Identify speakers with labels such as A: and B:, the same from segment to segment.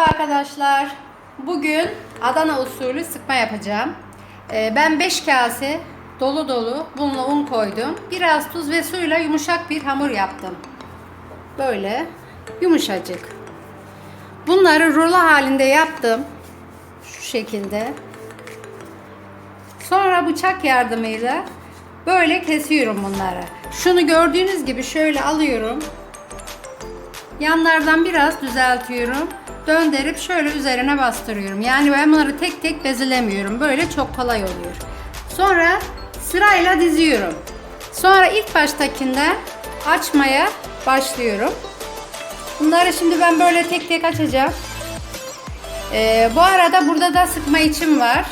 A: arkadaşlar. Bugün Adana usulü sıkma yapacağım. Ee, ben 5 kase dolu dolu bununla un koydum. Biraz tuz ve suyla yumuşak bir hamur yaptım. Böyle yumuşacık. Bunları rulo halinde yaptım. Şu şekilde. Sonra bıçak yardımıyla böyle kesiyorum bunları. Şunu gördüğünüz gibi şöyle alıyorum. Yanlardan biraz düzeltiyorum. Döndürüp şöyle üzerine bastırıyorum. Yani ben bunları tek tek bezelemiyorum. Böyle çok kolay oluyor. Sonra sırayla diziyorum. Sonra ilk baştakinden açmaya başlıyorum. Bunları şimdi ben böyle tek tek açacağım. Ee, bu arada burada da sıkma için var.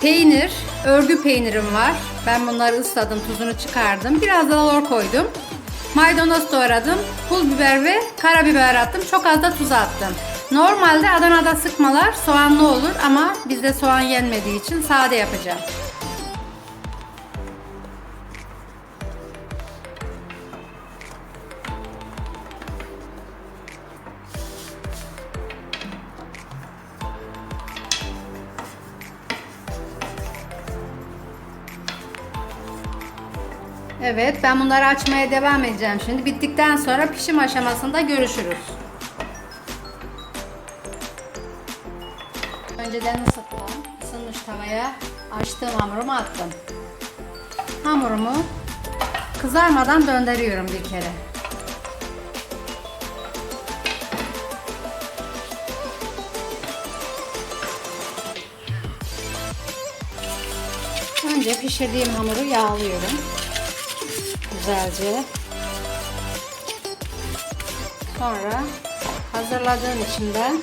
A: Peynir, örgü peynirim var. Ben bunları ısladım, tuzunu çıkardım. Biraz da lor koydum. Maydanoz doğradım. Pul biber ve karabiber attım. Çok az da tuz attım. Normalde Adana'da sıkmalar soğanlı olur ama bizde soğan yenmediği için sade yapacağım. Evet ben bunları açmaya devam edeceğim şimdi. Bittikten sonra pişim aşamasında görüşürüz. Önceden ısıttım. Isınmış tavaya açtığım hamurumu attım. Hamurumu kızarmadan döndürüyorum bir kere. Önce pişirdiğim hamuru yağlıyorum güzelce. Sonra hazırladığım içinden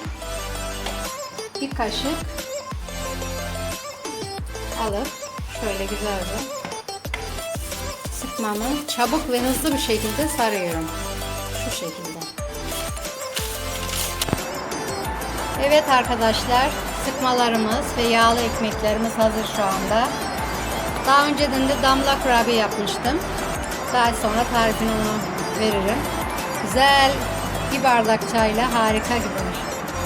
A: bir kaşık alıp şöyle güzelce sıkmamı çabuk ve hızlı bir şekilde sarıyorum. Şu şekilde. Evet arkadaşlar sıkmalarımız ve yağlı ekmeklerimiz hazır şu anda. Daha önceden de damla kurabiye yapmıştım. Daha sonra tarifini ona veririm. Güzel bir bardak çayla harika gider.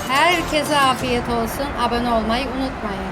A: Herkese afiyet olsun. Abone olmayı unutmayın.